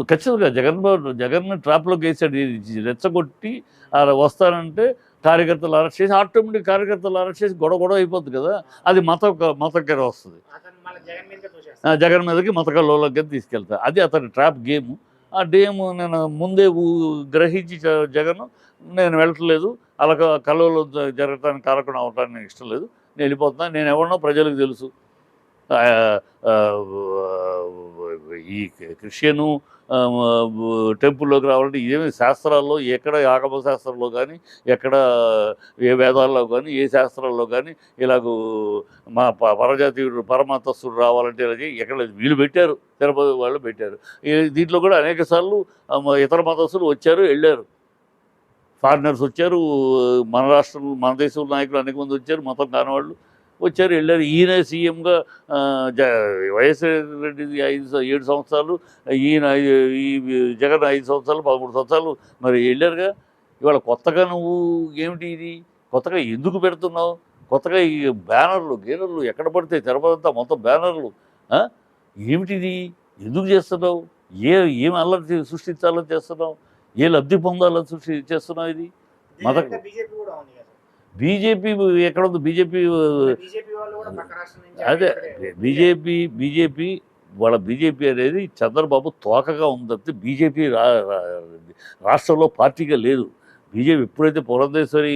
ఖచ్చితంగా జగన్మోహన్ జగన్ ట్రాప్లోకి వేసాడు రెచ్చగొట్టి ఆ వస్తానంటే కార్యకర్తలు అరెస్ట్ చేసి ఆటోమేటిక్ కార్యకర్తలు అరెస్ట్ చేసి గొడవ గొడవ అయిపోతుంది కదా. అది మత మతకర వస్తుంది. జగన్ మీదకే మతకల్లోకి తీసుకెళ్తా. అది అతని ట్రాప్ గేమ్. ఆ గేమ్ నేను ముందే గ్రహించి జగన్ నేను వెళ్ళట్లేదు. అలా కలవలు జరగటానికి కారకుండా అవటానికి నాకు ఇష్టం లేదు. నేను వెళ్ళిపోతున్నా. నేను ఎవరినో ప్రజలకు తెలుసు. ఈ క్రిస్టియను టెంపుల్లోకి రావాలంటే ఏమి శాస్త్రాల్లో ఎక్కడ ఆగమ శాస్త్రంలో కానీ ఎక్కడ ఏ వేదాల్లో కానీ ఏ శాస్త్రాల్లో కానీ ఇలాగూ మా పరజాతీయుడు పరమతస్తుడు రావాలంటే ఇలా ఎక్కడ వీళ్ళు పెట్టారు తిరుపతి వాళ్ళు పెట్టారు. దీంట్లో కూడా అనేక సార్లు ఇతర మతస్థులు వచ్చారు వెళ్ళారు. ఫారినర్స్ వచ్చారు మన రాష్ట్రంలో మన దేశంలో నాయకులు అనేక మంది వచ్చారు మతం కానివాళ్ళు. వచ్చారు వెళ్ళారు. ఈయన సీఎంగా వైఎస్ రెడ్డి ఐదు ఏడు సంవత్సరాలు ఈయన ఈ జగన్ ఐదు సంవత్సరాలు పదమూడు సంవత్సరాలు మరి వెళ్ళారుగా. ఇవాళ కొత్తగా నువ్వు ఏమిటి ఇది? కొత్తగా ఎందుకు పెడుతున్నావు? కొత్తగా ఈ బ్యానర్లు గీనర్లు ఎక్కడ పడితే తిరుపతి మొత్తం బ్యానర్లు? ఏమిటిది ఎందుకు చేస్తున్నావు? ఏ ఏం అల్లరి సృష్టించాలని చేస్తున్నావు? ఏ లబ్ధి పొందాలని సృష్టి చేస్తున్నావు ఇది? మత- బీజేపీ ఎక్కడ ఉంది బీజేపీ అదే బీజేపీ బీజేపీ వాళ్ళ బీజేపీ అనేది చంద్రబాబు తోకగా ఉంది తప్పితే బీజేపీ రాష్ట్రంలో పార్టీగా లేదు. బీజేపీ ఎప్పుడైతే పురంధేశ్వరి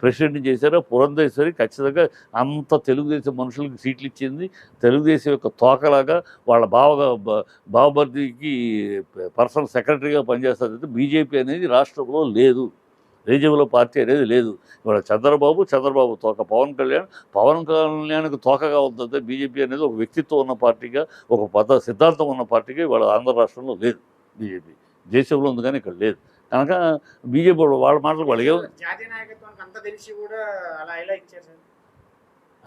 ప్రెసిడెంట్ చేశారో పురంధేశ్వరి ఖచ్చితంగా అంత తెలుగుదేశం మనుషులకు సీట్లు ఇచ్చింది తెలుగుదేశం యొక్క తోకలాగా వాళ్ళ బావగా బ- బావమర్దికి పర్సనల్ సెక్రటరీగా పనిచేస్తుంది తప్పితే బీజేపీ అనేది రాష్ట్రంలో లేదు. రీజనల్ పార్టీ అనేది లేదు. ఇవాళ చంద్రబాబు చంద్రబాబు తోక పవన్ కళ్యాణ్ పవన్ కళ్యాణ్కి తోకగా ఉంటుంది బీజేపీ అనేది ఒక వ్యక్తిత్వం ఉన్న పార్టీగా ఒక పద సిద్ధాంతం ఉన్న పార్టీగా ఇవాళ ఆంధ్ర రాష్ట్రంలో లేదు బీజేపీ. దేశంలో ఉంది కానీ ఇక్కడ లేదు. కనుక బీజేపీ వాళ్ళు వాళ్ళ మాటలు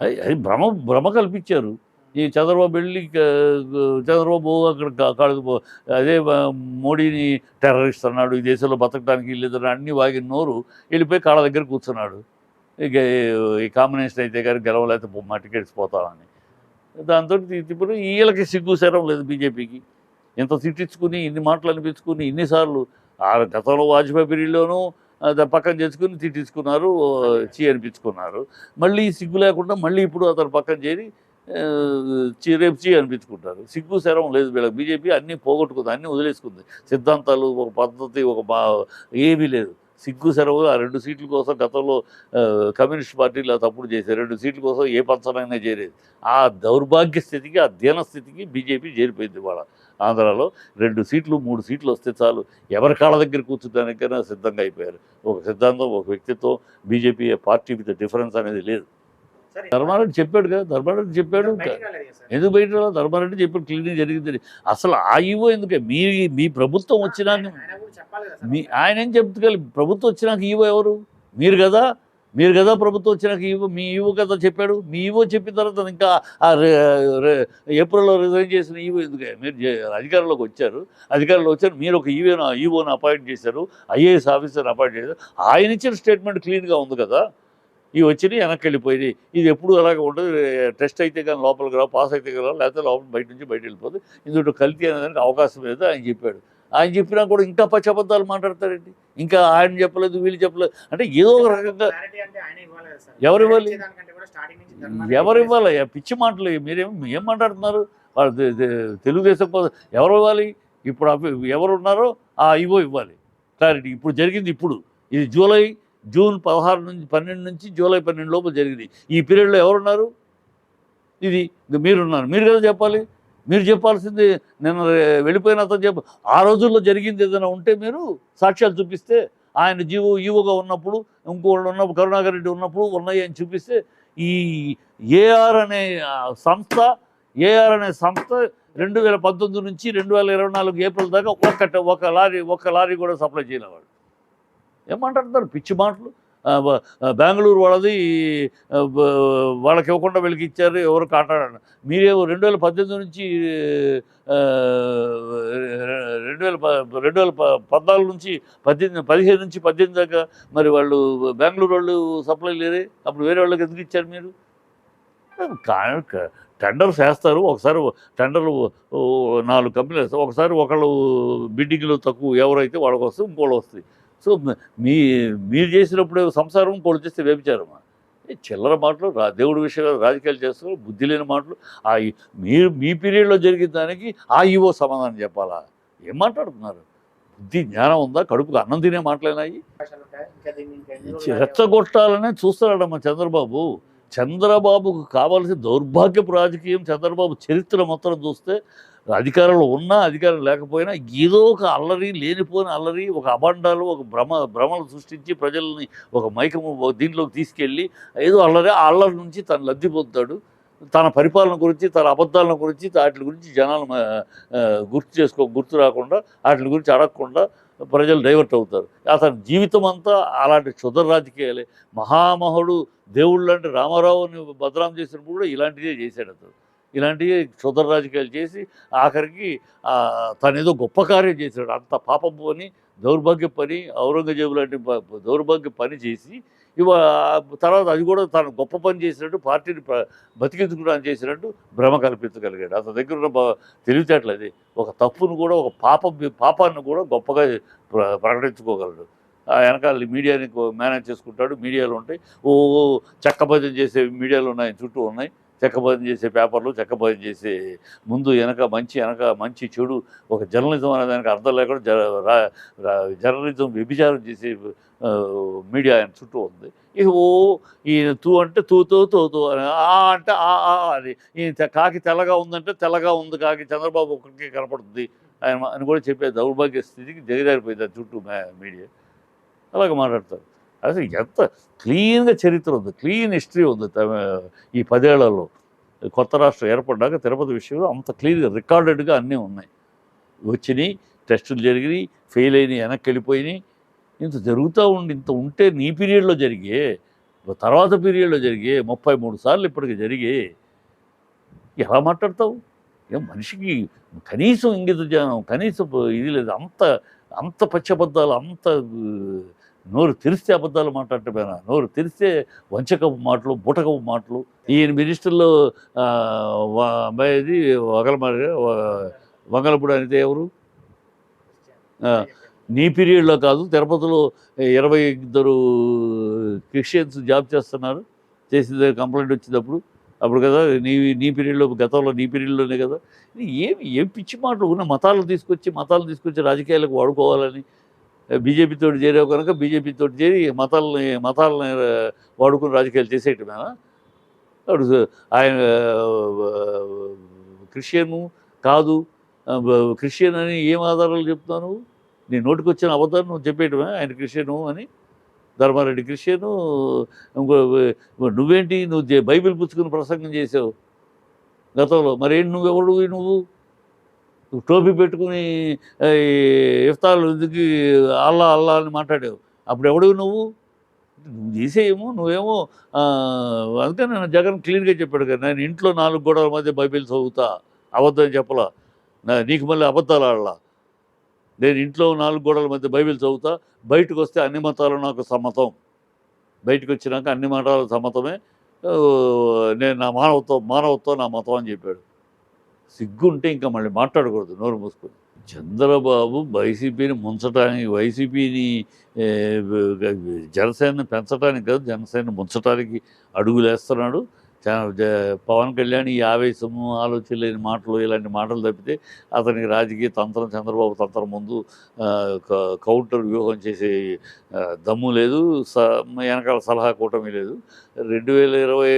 అది అది భ్రమ భ్రమ కల్పించారు. ఈ చంద్రబాబు వెళ్ళి చంద్రబాబు అక్కడ కాళ్ళకు అదే మోడీని టెర్రరిస్ట్ అన్నాడు ఈ దేశంలో బతకడానికి లేదని అన్ని వాగిన నోరు వెళ్ళిపోయి కాళ్ళ దగ్గర కూర్చున్నాడు. ఇక ఈ కాంబినేషన్ అయితే కానీ గెలవలేకపోతే మా టికెట్స్ పోతామని. దాంతో ఇప్పుడు వీళ్ళకి సిగ్గు శరం లేదు బీజేపీకి. ఇంత తిట్టించుకుని ఇన్ని మాటలు అనిపించుకుని ఇన్నిసార్లు ఆ గతంలో వాజ్పేయి పీరియడ్లోనూ పక్కన చేసుకుని తిట్టించుకున్నారు చీ అనిపించుకున్నారు. మళ్ళీ సిగ్గు లేకుండా మళ్ళీ ఇప్పుడు అతను పక్కన చేరి ఆ, రేపు అనిపించుకుంటారు సిగ్గు శరం లేదు వీళ్ళకి. బీజేపీ అన్నీ పోగొట్టుకుంది అన్నీ వదిలేసుకుంది. సిద్ధాంతాలు ఒక పద్ధతి ఒక ఏమీ లేదు. సిగ్గు సెరవు ఆ రెండు సీట్ల కోసం గతంలో కమ్యూనిస్ట్ పార్టీలు తప్పుడు చేశారు. రెండు సీట్ల కోసం ఏ పంచనైనా చేరేది ఆ దౌర్భాగ్య స్థితికి ఆ దీన స్థితికి బీజేపీ చేరిపోయింది వాళ్ళ ఆంధ్రాలో. రెండు సీట్లు మూడు సీట్లు వస్తే చాలు. ఎవరి కాళ్ళ దగ్గర కూర్చోడానికైనా సిద్ధంగా అయిపోయారు. ఒక సిద్ధాంతం ఒక వ్యక్తిత్వం. బీజేపీ పార్టీ విత్ డిఫరెన్స్ అనేది లేదు. ధర్మారెడ్డి చెప్పాడు కదా ధర్మారెడ్డి చెప్పాడు ఎందుకు బయట? ధర్మారెడ్డి చెప్పాడు క్లీనింగ్ జరిగింది అసలు ఆ ఈవో ఎందుకే? మీ మీ ప్రభుత్వం వచ్చినాక మీ ఆయన ఏం చెప్తుకోవాలి ప్రభుత్వం వచ్చినాక ఈవో ఎవరు? మీరు కదా? మీరు కదా ప్రభుత్వం వచ్చినాక ఈవో మీ ఈవో కదా చెప్పాడు? మీ ఈవో చెప్పిన తర్వాత ఇంకా ఆ ఏప్రిల్లో రిజైన్ చేసిన ఈవో ఎందుకే? మీరు అధికారంలోకి వచ్చారు. అధికారంలో వచ్చారు. మీరు ఒక ఈవోను ఈవోను అపాయింట్ చేశారు. ఐఏఎస్ ఆఫీసర్ని అపాయింట్ చేశారు. ఆయన ఇచ్చిన స్టేట్మెంట్ క్లీన్గా ఉంది కదా. ఇవి వచ్చినాయి వెనక్కి వెళ్ళిపోయింది ఇది ఎప్పుడు అలాగే ఉండదు. టెస్ట్ అయితే కానీ లోపలికి రావు పాస్ అయితే కానీ లేకపోతే లోపల బయట నుంచి బయట వెళ్ళిపోతుంది ఇందులో కల్తీ అనేదానికి అవకాశం లేదు ఆయన చెప్పాడు. ఆయన చెప్పినా కూడా ఇంకా పచ్చబద్దాలు మాట్లాడతారండి. ఇంకా ఆయన చెప్పలేదు వీళ్ళు చెప్పలేదు. అంటే ఏదో ఒక రకంగా ఎవరు ఇవ్వాలి? ఎవరు ఇవ్వాలి? పిచ్చి మాటలు మీరేం ఏం మాట్లాడుతున్నారు? వాళ్ళు తెలుగుదేశం కోసం ఎవరు ఇవ్వాలి? ఇప్పుడు ఎవరు ఉన్నారో ఆ ఇవో ఇవ్వాలి. క్లారిటీ ఇప్పుడు జరిగింది ఇప్పుడు. ఇది జూలై జూన్ పదహారు నుంచి పన్నెండు నుంచి జూలై పన్నెండు లోపల జరిగింది. ఈ పీరియడ్లో ఎవరున్నారు? ఇది మీరున్నారు. మీరు కదా చెప్పాలి. మీరు చెప్పాల్సింది నేను వెళ్ళిపోయిన అతను చెప్ప ఆ రోజుల్లో జరిగింది ఏదైనా ఉంటే మీరు సాక్ష్యాలు చూపిస్తే ఆయన జీవో ఈవోగా ఉన్నప్పుడు ఇంకోళ్ళు ఉన్నప్పుడు కరుణాకర్ రెడ్డి ఉన్నప్పుడు ఉన్నాయి అని చూపిస్తే ఈ ఏఆర్ అనే సంస్థ ఏఆర్ అనే సంస్థ రెండు వేల పంతొమ్మిది నుంచి రెండు వేల ఇరవై నాలుగు ఏప్రిల్ దాకా ఒక్క ఒక లారీ ఒక్క లారీ కూడా సప్లై చేయలేవాడు ఏమంటారు? పిచ్చి మాటలు. బెంగళూరు వాళ్ళది వాళ్ళకి ఇవ్వకుండా వీళ్ళకి ఇచ్చారు ఎవరు కాంటాడు మీరే రెండు వేల పద్దెనిమిది నుంచి రెండు వేల రెండు వేల ప- పద్నాలుగు నుంచి పద్దెనిమిది పదిహేను నుంచి పద్దెనిమిది దాకా మరి వాళ్ళు బెంగళూరు వాళ్ళు సప్లై లేరే? అప్పుడు వేరే వాళ్ళకి ఎందుకు ఇచ్చారు మీరు? టెండర్ చేస్తారు టెండర్స్ వేస్తారు. ఒకసారి టెండర్లు నాలుగు కంపెనీలు వేస్తారు. ఒకసారి ఒకళ్ళు బిడ్డింగ్లో తక్కువ ఎవరైతే వాళ్ళకి వస్తే ఇంకోళ్ళు వస్తాయి. సో మీ మీరు చేసినప్పుడు సంసారం ఇంకోళ్ళు చేస్తే వ్యభిచారమా? ఏ చిల్లర మాటలు రా దేవుడి విషయాలు రాజకీయాలు చేస్తారు బుద్ధి లేని మాటలు ఆ మీరు మీ పీరియడ్లో జరిగిన దానికి ఆ ఈవో సమాధానం చెప్పాలా? ఏం మాట్లాడుతున్నారు? బుద్ధి జ్ఞానం ఉందా? కడుపుకు అన్నం తినే మాటలేనాయి రెచ్చగొట్టాలనే చూస్తున్నాడమ్మా చంద్రబాబు. చంద్రబాబుకు కావాల్సిన దౌర్భాగ్యపు రాజకీయం చంద్రబాబు చరిత్ర మొత్తం చూస్తే అధికారంలో ఉన్నా అధికారం లేకపోయినా ఏదో ఒక అల్లరి లేనిపోయిన అల్లరి ఒక అబండాలు ఒక భ్రమ భ్రమలు సృష్టించి ప్రజల్ని ఒక మైకము దీంట్లోకి తీసుకెళ్ళి ఏదో అల్లరి ఆ అల్లరి నుంచి తను లబ్ధి పొందుతాడు. తన పరిపాలన గురించి తన అబద్ధాలను గురించి వాటి గురించి జనాలు గుర్తు చేసుకో గుర్తు రాకుండా వాటి గురించి అడగకుండా ప్రజలు డైవర్ట్ అవుతారు. అతని జీవితం అంతా అలాంటి క్షుద్ర రాజకీయాలే. మహామహుడు దేవుళ్ళు అంటే రామారావుని బదనాం చేసినప్పుడు కూడా ఇలాంటిదే చేశాడు అతను. ఇలాంటివి క్షుద్ర రాజకీయాలు చేసి ఆఖరికి తనేదో ఏదో గొప్ప కార్యం చేశాడు. అంత పాపం అని దౌర్భాగ్య పని ఔరంగజేబు లాంటి దౌర్భాగ్య పని చేసి ఇవ తర్వాత అది కూడా తను గొప్ప పని చేసినట్టు పార్టీని ప్ర- బతికించుకోవడానికి చేసినట్టు భ్రమ కల్పించగలిగాడు. అతని దగ్గర ఉన్న బ- తెలివితేటలు అది. ఒక తప్పును కూడా ఒక పాపం పాపాన్ని కూడా గొప్పగా ప్రకటించుకోగలడు. ఆ వెనకాల మీడియాని మేనేజ్ చేసుకుంటాడు. మీడియాలు ఉంటాయి. ఓ ఓ చెక్కబద్ధం చేసే మీడియాలు ఉన్నాయి చుట్టూ ఉన్నాయి. చెక్కబోధం చేసే పేపర్లు చెక్కబోధం చేసే ముందు వెనక మంచి వెనక మంచి చెడు ఒక జర్నలిజం అనే దానికి అర్థం లేకుండా జ రా- జర్నలిజం వ్యభిచారం చేసే మీడియా ఆయన చుట్టూ ఉంది. ఇక ఓ ఈయన తూ అంటే తూ తూ తో తూ అని ఆ అంటే ఆ ఆ అని ఈయన కాకి తెల్లగా ఉందంటే తెల్లగా ఉంది కాకి చంద్రబాబు ఒక్కడికే కనపడుతుంది ఆయన అని కూడా చెప్పే దౌర్భాగ్య స్థితికి దిగజారిపోయింది ఆ చుట్టూ మే- మీడియా. అలాగే మాట్లాడతారు. అసలు ఎంత క్లీన్గా చరిత్ర ఉంది. క్లీన్ హిస్టరీ ఉంది ఈ పదేళ్ళలో. కొత్త రాష్ట్రం ఏర్పడ్డాక తిరుపతి విషయంలో అంత క్లీన్గా రికార్డెడ్గా అన్నీ ఉన్నాయి. వచ్చినాయి టెస్టులు జరిగినాయి ఫెయిల్ అయినాయి వెనక్కి వెళ్ళిపోయినాయి. ఇంత జరుగుతూ ఉండి ఇంత ఉంటే నీ పీరియడ్లో జరిగే తర్వాత పీరియడ్లో జరిగే ముప్పై మూడు సార్లు ఇప్పటికి జరిగే. ఎలా మాట్లాడతావు? ఏం మనిషికి కనీసం ఇంగిత జ్ఞానం కనీసం ఇది లేదు. అంత అంత పచ్చబద్ధాలు అంత నోరు తెరిస్తే అబద్ధాలు మాట్లాడటమేనా నోరు తెరిస్తే వంచకపు మాటలు బుటకపు మాటలు. ఈయన మినిస్టర్లో అమ్మాయిది వగలమారి వంగలపూడి అనేది ఎవరు? నీ పీరియడ్లో కాదు తిరుపతిలో ఇరవై ఇద్దరు క్రిస్టియన్స్ జాబ్ చేస్తున్నారు. చేసిన కంప్లైంట్ వచ్చినప్పుడు. అప్పుడు కదా నీ నీ పీరియడ్లో గతంలో నీ పీరియడ్లోనే కదా. ఏమి ఏం పిచ్చి మాటలు? ఉన్న మతాలు తీసుకొచ్చి మతాలు తీసుకొచ్చి రాజకీయాలకు వాడుకోవాలని బీజేపీతో చేరావు కనుక బీజేపీతో చేరి మతాలని మతాలని వాడుకుని రాజకీయాలు చేసేయటమేనా? అప్పుడు ఆయన క్రిస్టియను కాదు క్రిస్టియన్ అని ఏం ఆధారాలు చెప్తాను నీ నోటికి వచ్చిన అబద్ధాన్ని నువ్వు చెప్పేయటమే ఆయన క్రిస్టియను అని. ధర్మారెడ్డి క్రిస్టియను ఇంకో నువ్వేంటి? నువ్వు బైబిల్ పుచ్చుకుని ప్రసంగం చేసావు గతంలో. మరేంటి నువ్వెవడు నువ్వు నువ్వు? టోపీ పెట్టుకుని ఇఫ్తాలు ఇఫ్తార్లు ఎందుకు అల్లా అల్లా అని మాట్లాడావు? అప్పుడు ఎవడివి నువ్వు? నువ్వు చేసేయేమో నువ్వేమో అందుకే నేను జగన్ క్లీన్గా చెప్పాడు కదా నేను ఇంట్లో నాలుగు గోడల మధ్య బైబిల్ చదువుతా అబద్ధం చెప్పలా నీకు మళ్ళీ అబద్ధాలు ఆడలా. నేను ఇంట్లో నాలుగు గోడల మధ్య బైబిల్ చదువుతా బయటకు వస్తే అన్ని మతాలు నాకు సమ్మతం. బయటకు వచ్చినాక అన్ని మతాలు సమ్మతమే. నేను నా మానవత్వం మానవత్వం నా మతం అని చెప్పాడు. సిగ్గుంటే ఇంకా మళ్ళీ మాట్లాడకూడదు నోరు మూసుకొని. చంద్రబాబు వైసీపీని ముంచడానికి వైసీపీని జనసేనని పెంచడానికి కాదు జనసేన ముంచడానికి అడుగులేస్తున్నాడు. పవన్ కళ్యాణ్ ఈ ఆవేశము ఆలోచన లేని మాటలు ఇలాంటి మాటలు తప్పితే అతనికి రాజకీయ తంత్రం చంద్రబాబు తంత్రం ముందు కౌంటర్ వ్యూహం చేసే దమ్ము లేదు. స వెనకాల సలహా కూటమి లేదు. రెండు వేల ఇరవై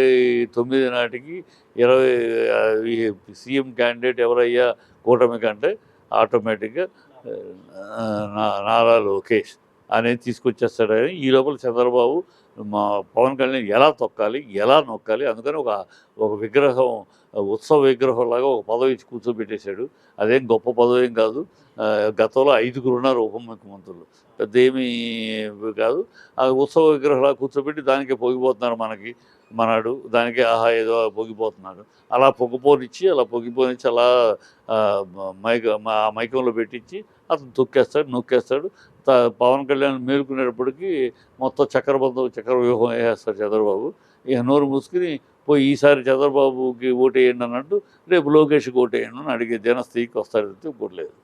తొమ్మిది నాటికి ఇరవై సీఎం క్యాండిడేట్ ఎవరయ్యా కూటమి కంటే ఆటోమేటిక్గా నా- నారా లోకేష్ అనేది తీసుకొచ్చేస్తాడని ఈ లోపల చంద్రబాబు మా పవన్ కళ్యాణ్ ఎలా తొక్కాలి ఎలా నొక్కాలి అందుకని ఒక ఒక విగ్రహం ఉత్సవ విగ్రహంలాగా ఒక పదవి ఇచ్చి కూర్చోబెట్టేశాడు. అదేం గొప్ప పదవి ఏం కాదు గతంలో ఐదుగురు ఉన్నారు ఉప ముఖ్యమంత్రులు. పెద్ద ఏమీ కాదు. ఆ ఉత్సవ విగ్రహంలా కూర్చోబెట్టి దానికే పొగిపోతున్నారు మనకి మనాడు. దానికే ఆహా ఏదో పొగిపోతున్నాడు అలా పొగిపోనిచ్చి అలా పొగిపోనిచ్చి అలా మైక మా మైకంలో పెట్టించి అతను తొక్కేస్తాడు నొక్కేస్తాడు. పవన్ కళ్యాణ్ మేలుకునేటప్పటికి మొత్తం చక్రబంధం చక్ర వ్యూహం వేసేస్తారు చంద్రబాబు. ఇక నోరు మూసుకుని పోయి ఈసారి చంద్రబాబుకి ఓటేయండి అన్నట్టు రేపు లోకేష్కి ఓటేయండి అని అడిగే జనస్థితికి వస్తారంటే ఇంకోటి లేదు